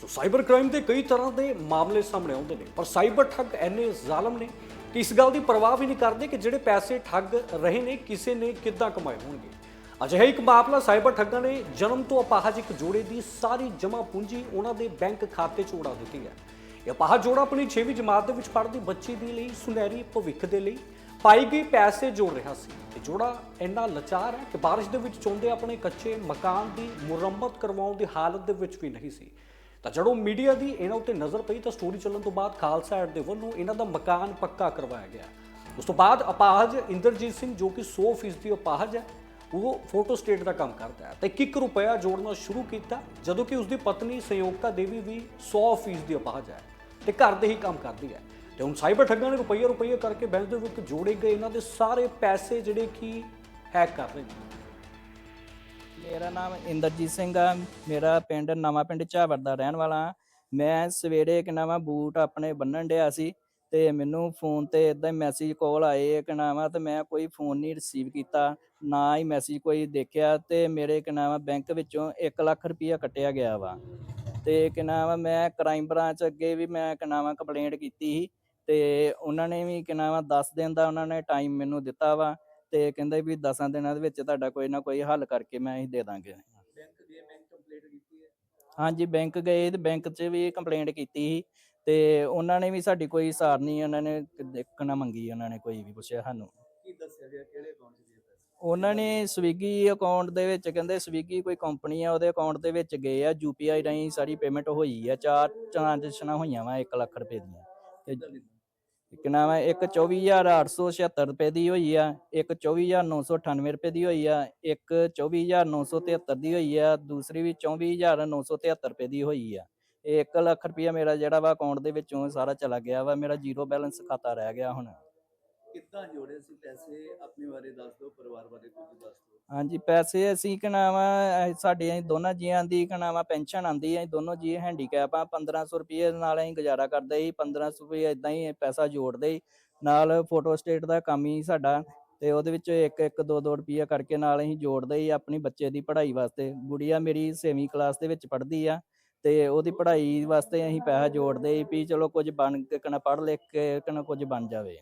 ਸੋ cyber crime ਦੇ ਕਈ ਤਰ੍ਹਾਂ ਦੇ ਮਾਮਲੇ ਸਾਹਮਣੇ ਆਉਂਦੇ ਨੇ, ਪਰ ਸਾਈਬਰ ਠੱਗ ਐਨੇ ਜ਼ਾਲਮ ਨੇ ਕਿ ਇਸ ਗੱਲ ਦੀ ਪਰਵਾਹ ਵੀ ਨਹੀਂ ਕਰਦੇ ਕਿ ਜਿਹੜੇ ਪੈਸੇ ਠੱਗ ਰਹੇ ਨੇ, ਕਿਸੇ ਨੇ ਕਿੱਦਾਂ ਕਮਾਏ ਹੋਣਗੇ। ਅਜਿਹਾ ਇੱਕ ਮਾਮਲਾ ਸਾਈਬਰ ਠੱਗਾਂ ਨੇ ਜਨਮ ਤੋਂ ਅਪਾਹਜ ਇੱਕ ਜੋੜੇ ਦੀ ਸਾਰੀ ਜਮ੍ਹਾਂ ਪੂੰਜੀ ਉਹਨਾਂ ਦੇ ਬੈਂਕ ਖਾਤੇ 'ਚ ਉਡਾ ਦਿੱਤੀ ਹੈ। ਇਹ ਅਪਾਹਜ ਜੋੜਾ ਆਪਣੀ 6ਵੀਂ ਜਮਾਤ ਦੇ ਵਿੱਚ ਪੜ੍ਹਦੀ ਬੱਚੀ ਦੇ ਲਈ, ਸੁਨਹਿਰੀ ਭਵਿੱਖ ਦੇ ਲਈ ਪਾਈ ਗਈ ਪੈਸੇ ਜੋੜ ਰਿਹਾ ਸੀ। ਤੇ ਜੋੜਾ ਇੰਨਾ ਲਾਚਾਰ ਹੈ ਕਿ ਬਾਰਿਸ਼ ਦੇ ਵਿੱਚ ਚੋਂਦੇ ਆਪਣੇ ਕੱਚੇ ਮਕਾਨ ਦੀ ਮੁਰੰਮਤ ਕਰਵਾਉਣ ਦੀ ਹਾਲਤ ਦੇ ਵਿੱਚ ਵੀ ਨਹੀਂ ਸੀ। ਤਾਂ ਜਦੋਂ ਮੀਡੀਆ ਦੀ ਇਹਨਾਂ ਉੱਤੇ ਨਜ਼ਰ ਪਈ ਤਾਂ ਸਟੋਰੀ ਚੱਲਣ ਤੋਂ ਬਾਅਦ ਖਾਲਸਾ ਐਡ ਦੇ ਵੱਲੋਂ ਇਹਨਾਂ ਦਾ ਮਕਾਨ ਪੱਕਾ ਕਰਵਾਇਆ ਗਿਆ। ਉਸ ਤੋਂ ਬਾਅਦ ਅਪਾਹਜ ਇੰਦਰਜੀਤ ਸਿੰਘ ਜੋ ਕਿ 100% ਦੀ ਅਪਾਹਜ ਹੈ, ਉਹ ਫੋਟੋ ਸਟੇਟ ਦਾ ਕੰਮ ਕਰਦਾ ਹੈ ਤੇ 1 ਰੁਪਇਆ ਜੋੜਨਾ ਸ਼ੁਰੂ ਕੀਤਾ, ਜਦੋਂ ਕਿ ਉਸ ਦੀ ਪਤਨੀ ਸੰਯੋਗਤਾ ਦੇਵੀ ਵੀ 100% ਦੀ ਅਪਾਹਜ ਹੈ ਤੇ ਘਰ ਦੇ ਹੀ ਕੰਮ ਕਰਦੀ ਹੈ। ਤੇ ਹੁਣ ਸਾਈਬਰ ਠੱਗਾਂ ਨੇ ਰੁਪਈਆ ਰੁਪਈਆ ਕਰਕੇ ਬੈਂਕ ਦੇ ਵਿੱਚ ਜੋੜੇ ਗਏ। ਇਹਨਾਂ ਦੇ ਸਾਰੇ ਪੈਸੇ ਜਿਹੜੇ ਕਿ ਹੈਕ ਕਰ ਰਹੇ ਨੇ। ਮੇਰਾ ਨਾਮ ਇੰਦਰਜੀਤ ਸਿੰਘ ਆ, ਮੇਰਾ ਪਿੰਡ ਨਵਾਂ ਪਿੰਡ ਝਾਵਰ ਦਾ ਰਹਿਣ ਵਾਲਾ ਹਾਂ। ਮੈਂ ਸਵੇਰੇ ਕਿ ਨਾਮ ਬੂਟ ਆਪਣੇ ਬੰਨਣ ਡਿਆ ਸੀ ਤੇ ਮੈਨੂੰ ਫੋਨ ਤੇ ਇਦਾਂ ਹੀ ਮੈਸੇਜ ਕਾਲ ਆਏ ਕਿ ਨਾਮ ਆ ਤੇ ਮੈਂ ਕੋਈ ਫੋਨ ਨਹੀਂ ਰਿਸੀਵ ਕੀਤਾ, ਨਾ ਹੀ ਮੈਸੇਜ ਕੋਈ ਦੇਖਿਆ ਤੇ ਮੇਰੇ ਕਿ ਨਾਮ ਬੈਂਕ ਵਿੱਚੋਂ 1 ਲੱਖ ਰੁਪਇਆ ਕੱਟਿਆ ਗਿਆ ਵਾ ਤੇ ਕਿ ਨਾਮ ਮੈਂ ਕ੍ਰਾਈਮ ਬ੍ਰਾਂਚ ਅੱਗੇ ਵੀ ਮੈਂ ਕਿ ਨਾਮ ਕੰਪਲੇਂਟ ਕੀਤੀ ਸੀ ਤੇ ਉਹਨਾਂ ਨੇ ਵੀ ਕਿ ਨਾਮ ਆ 10 ਦਿਨ ਦਾ ਉਹਨਾਂ ਨੇ ਟਾਈਮ ਮੈਨੂੰ ਦਿੱਤਾ ਵਾ ਤੇ ਕਹਿੰਦੇ ਵੀ 10 ਦਿਨਾਂ ਦੇ ਵਿੱਚ ਤੁਹਾਡਾ ਕੋਈ ਨਾ ਕੋਈ ਹੱਲ ਕਰਕੇ ਮੈਂ ਅਸੀਂ ਦੇ ਦਾਂਗੇ। ਬੈਂਕ ਦੀ ਬੈਂਕ ਕੰਪਲੀਟ ਕੀਤੀ ਹੈ? ਹਾਂਜੀ ਬੈਂਕ ਗਏ ਤੇ ਬੈਂਕ 'ਚ ਵੀ ਕੰਪਲੇਂਟ ਕੀਤੀ ਸੀ ਤੇ ਉਹਨਾਂ ਨੇ ਵੀ ਸਾਡੀ ਕੋਈ ਸਾਰ ਨਹੀਂ ਉਹਨਾਂ ਨੇ ਦੇਖਣਾ ਮੰਗੀ ਉਹਨਾਂ ਨੇ ਕੋਈ ਵੀ ਪੁੱਛਿਆ ਸਾਨੂੰ। ਕੀ ਦੱਸਿਆ ਗਿਆ? ਕਿਹੜੇ ਅਕਾਊਂਟ 'ਚ ਉਹਨਾਂ ਨੇ ਸਵੀਗੀ ਅਕਾਊਂਟ ਦੇ ਵਿੱਚ ਕਹਿੰਦੇ ਸਵੀਗੀ ਕੋਈ ਕੰਪਨੀ ਆ ਉਹਦੇ ਅਕਾਊਂਟ ਦੇ ਵਿੱਚ ਗਏ ਆ ਯੂਪੀਆਈ ਰਾਹੀਂ ਸਾਰੀ ਪੇਮੈਂਟ ਹੋਈ ਆ ਚਾਰ ਟ੍ਰਾਂਜੈਕਸ਼ਨਾਂ ਹੋਈਆਂ ਵਾ 1 ਲੱਖ ਰੁਪਏ ਦੀਆਂ। ਤੇ ਕਿੱਦਾਂ ਦੀ? ਇੱਕ ਨਾਮ ਹੈ, ਇੱਕ 24876 ਰੁਪਏ ਦੀ ਹੋਈ ਆ, ਇੱਕ 24998 ਰੁਪਏ ਦੀ ਹੋਈ ਆ, ਇੱਕ 24973 ਦੀ ਹੋਈ ਆ, ਦੂਸਰੀ ਵੀ 24973 ਰੁਪਏ ਦੀ ਹੋਈ ਆ ਇਹ 1 ਲੱਖ ਰੁਪਇਆ ਮੇਰਾ ਜਿਹੜਾ ਵਾ ਅਕਾਊਂਟ ਦੇ ਵਿੱਚੋਂ ਸਾਰਾ ਚਲਾ ਗਿਆ ਵਾ, ਮੇਰਾ ਜ਼ੀਰੋ ਬੈਲੈਂਸ ਖਾਤਾ ਰਹਿ ਗਿਆ ਹੁਣ ਕਿੱਦਾਂ ਜੋੜੇ ਸੀ? ਪੈਸੇ ਆਪਣੇ ਬਾਰੇ ਦੱਸ ਦਿਓ, ਪਰਿਵਾਰ ਬਾਰੇ ਕੁਝ ਦੱਸ ਦਿਓ। ਹਾਂਜੀ, ਪੈਸੇ ਅਸੀਂ ਕਨਾਵਾ ਸਾਡੇ ਅਸੀਂ ਦੋਨਾਂ ਜੀਆਂ ਦੀ ਕਨਾਵਾ ਪੈਨਸ਼ਨ ਆਂਦੀ ਹੈ ਦੋਨੋਂ ਜੀ ਹੈਂਡੀਕੈਪ ਆ 1500 ਰੁਪਏ ਨਾਲ ਅਸੀਂ ਗੁਜ਼ਾਰਾ ਕਰਦੇ ਸੀ 1500 ਰੁਪਏ ਇਦਾਂ ਹੀ ਪੈਸਾ ਜੋੜਦੇ ਸੀ। ਨਾਲ ਫੋਟੋ ਸਟੇਟ ਦਾ ਕੰਮ ਹੀ ਸਾਡਾ ਤੇ ਉਹਦੇ ਵਿੱਚ ਇੱਕ ਇੱਕ, ਦੋ ਦੋ ਰੁਪਈਆ ਕਰਕੇ ਨਾਲ ਅਸੀਂ ਜੋੜਦੇ ਸੀ ਆਪਣੀ ਬੱਚੇ ਦੀ ਪੜ੍ਹਾਈ ਵਾਸਤੇ। ਗੁੜੀਆ ਮੇਰੀ 6ਵੀਂ ਕਲਾਸ ਦੇ ਵਿੱਚ ਪੜ੍ਹਦੀ ਆ ਤੇ ਉਹਦੀ ਪੜ੍ਹਾਈ ਵਾਸਤੇ ਅਸੀਂ ਪੈਸਾ ਜੋੜਦੇ ਸੀ ਵੀ ਚਲੋ ਕੁਝ ਬਣ ਕੇ ਕਨਾ ਪੜ੍ਹ ਲਿਖ ਕੇ ਕਨਾ ਕੁਝ ਬਣ ਜਾਵੇ।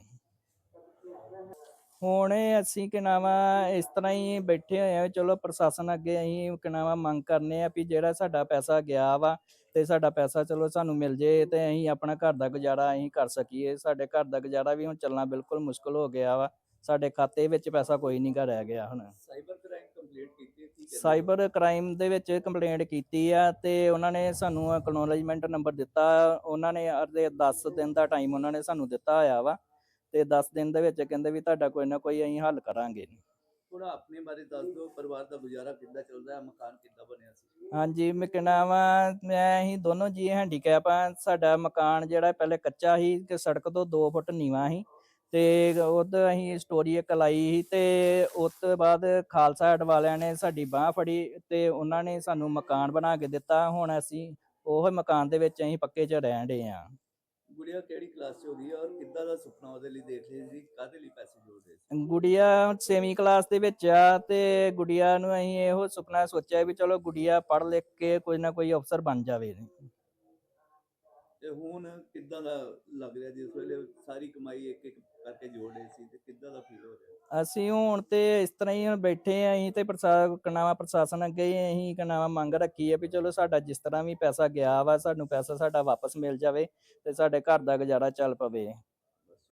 ਹੁਣ ਅਸੀਂ ਕਿ ਨਾਵਾ ਇਸ ਤਰ੍ਹਾਂ ਹੀ ਬੈਠੇ ਹੋਏ ਆ ਚਲੋ ਪ੍ਰਸ਼ਾਸਨ ਅੱਗੇ ਅਸੀਂ ਕਿ ਨਾਵਾ ਮੰਗ ਕਰਨੇ ਆ ਵੀ ਜਿਹੜਾ ਸਾਡਾ ਪੈਸਾ ਗਿਆ ਵਾ ਤੇ ਸਾਡਾ ਪੈਸਾ ਚਲੋ ਸਾਨੂੰ ਮਿਲ ਜੇ ਤੇ ਅਸੀਂ ਆਪਣਾ ਘਰ ਦਾ ਗੁਜ਼ਾਰਾ ਅਸੀਂ ਕਰ ਸਕੀਏ। ਸਾਡੇ ਘਰ ਦਾ ਗੁਜ਼ਾਰਾ ਵੀ ਹੁਣ ਚੱਲਣਾ ਬਿਲਕੁਲ ਮੁਸ਼ਕਲ ਹੋ ਗਿਆ ਵਾ ਸਾਡੇ ਖਾਤੇ ਵਿੱਚ ਪੈਸਾ ਕੋਈ ਨਹੀਂ ਗਾ ਰਹਿ ਗਿਆ ਹੁਣ। ਸਾਈਬਰ ਕ੍ਰਾਈਮ ਕੰਪਲੀਟ ਕੀਤੀ ਹੈ, ਕੀ ਕਹਿੰਦੇ? ਸਾਈਬਰ ਕ੍ਰਾਈਮ ਦੇ ਵਿੱਚ ਕੰਪਲੇਂਟ ਕੀਤੀ ਆ ਤੇ ਉਹਨਾਂ ਨੇ ਸਾਨੂੰ ਐਕਨੋਲਜਮੈਂਟ ਨੰਬਰ ਦਿੱਤਾ ਉਹਨਾਂ ਨੇ ਅਰਦੇ 10 ਦਿਨ ਦਾ ਟਾਈਮ ਉਹਨਾਂ ਨੇ ਸਾਨੂੰ ਦਿੱਤਾ ਹੋਇਆ ਵਾ। ਤੇ 10 ਦਿਨ ਦੇ ਵਿੱਚ ਕਹਿੰਦੇ ਵੀ ਤੁਹਾਡਾ ਕੋਈ ਨਾ ਕੋਈ ਅਸੀਂ ਹੱਲ ਕਰਾਂਗੇ। ਥੋੜਾ ਆਪਣੇ ਬਾਰੇ ਦੱਸ ਦਿਓ ਪਰਿਵਾਰ ਦਾ ਗੁਜ਼ਾਰਾ ਕਿੱਦਾਂ ਚੱਲਦਾ ਹੈ ਮਕਾਨ ਕਿੱਦਾਂ ਬਣਿਆ ਸੀ? ਹਾਂਜੀ ਮੈਂ ਕਹਿਣਾ ਵਾ ਮੈਂ ਅਸੀਂ ਦੋਨੋਂ ਜੀ ਹੈਂਡੀਕੈਪ ਆ ਸਾਡਾ ਮਕਾਨ ਜਿਹੜਾ ਪਹਿਲੇ ਕੱਚਾ ਸੀ ਕਿ ਸੜਕ ਤੋਂ 2 ਫੁੱਟ ਨੀਵਾਂ ਸੀ ਤੇ ਉਦੋਂ ਅਸੀਂ ਸਟੋਰੀ ਇੱਕ ਲਾਈ ਸੀ ਤੇ ਉਸ ਤੋਂ ਬਾਅਦ ਖਾਲਸਾ ਐਡ ਵਾਲਿਆਂ ਨੇ ਸਾਡੀ ਬਾਹ ਫੜੀ ਤੇ ਉਹਨਾਂ ਨੇ ਸਾਨੂੰ ਮਕਾਨ ਬਣਾ ਕੇ ਦਿੱਤਾ ਹੁਣ ਅਸੀਂ ਉਹ ਮਕਾਨ ਦੇ ਵਿੱਚ ਅਸੀਂ ਪੱਕੇ 'ਚ ਰਹਿਣ ਡੇ ਆ ਗੁੜੀਆ ਕਿਹੜੀ ਕਲਾਸ 'ਚ ਹੋ ਔਰ ਕਿੱਦਾਂ ਦਾ ਸੁਪਨਾ ਉਹਦੇ ਲਈ ਦੇਖ ਰਹੀ ਸੀ? ਕਾਹਦੇ ਲਈ ਪੈਸੇ ਜੋੜਦੇ ਸੀ? ਗੁੜੀਆ 6ਵੀਂ ਕਲਾਸ ਦੇ ਵਿੱਚ ਆ ਤੇ ਗੁੜੀਆ ਨੂੰ ਅਸੀਂ ਇਹੋ ਸੁਪਨਾ ਸੋਚਿਆ ਵੀ ਚਲੋ ਗੁੜੀਆ ਪੜ੍ਹ ਲਿਖ ਕੇ ਕੋਈ ਨਾ ਕੋਈ ਅਫਸਰ ਬਣ ਜਾਵੇ। ਤੇ ਹੁਣ ਕਿੱਦਾਂ ਦਾ ਲੱਗ ਰਿਹਾ ਜਿਸ ਵੇਲੇ ਸਾਰੀ ਕਮਾਈ ਇੱਕ ਇੱਕ ਕਰਕੇ ਜੋੜ ਰਹੇ ਸੀ ਤੇ ਕਿੱਦਾਂ ਦਾ ਫੀਲ ਹੋ ਰਿਹਾ? ਅਸੀਂ ਹੁਣ ਤੇ ਇਸ ਤਰ੍ਹਾਂ ਹੀ ਹੁਣ ਬੈਠੇ ਆਂ, ਅਸੀਂ ਤੇ ਪ੍ਰਸ਼ਾ, ਕਨਾਵਾ ਪ੍ਰਸ਼ਾਸਨ ਅੱਗੇ ਅਸੀਂ ਕਨਾਵਾ ਮੰਗ ਰੱਖੀ ਹੈ ਵੀ ਚਲੋ ਸਾਡਾ ਜਿਸ ਤਰ੍ਹਾਂ ਵੀ ਪੈਸਾ ਗਿਆ ਵਾ, ਸਾਨੂੰ ਪੈਸਾ ਸਾਡਾ ਵਾਪਸ ਮਿਲ ਜਾਵੇ ਤੇ ਸਾਡੇ ਘਰ ਦਾ ਗੁਜ਼ਾਰਾ ਚੱਲ ਪਵੇ।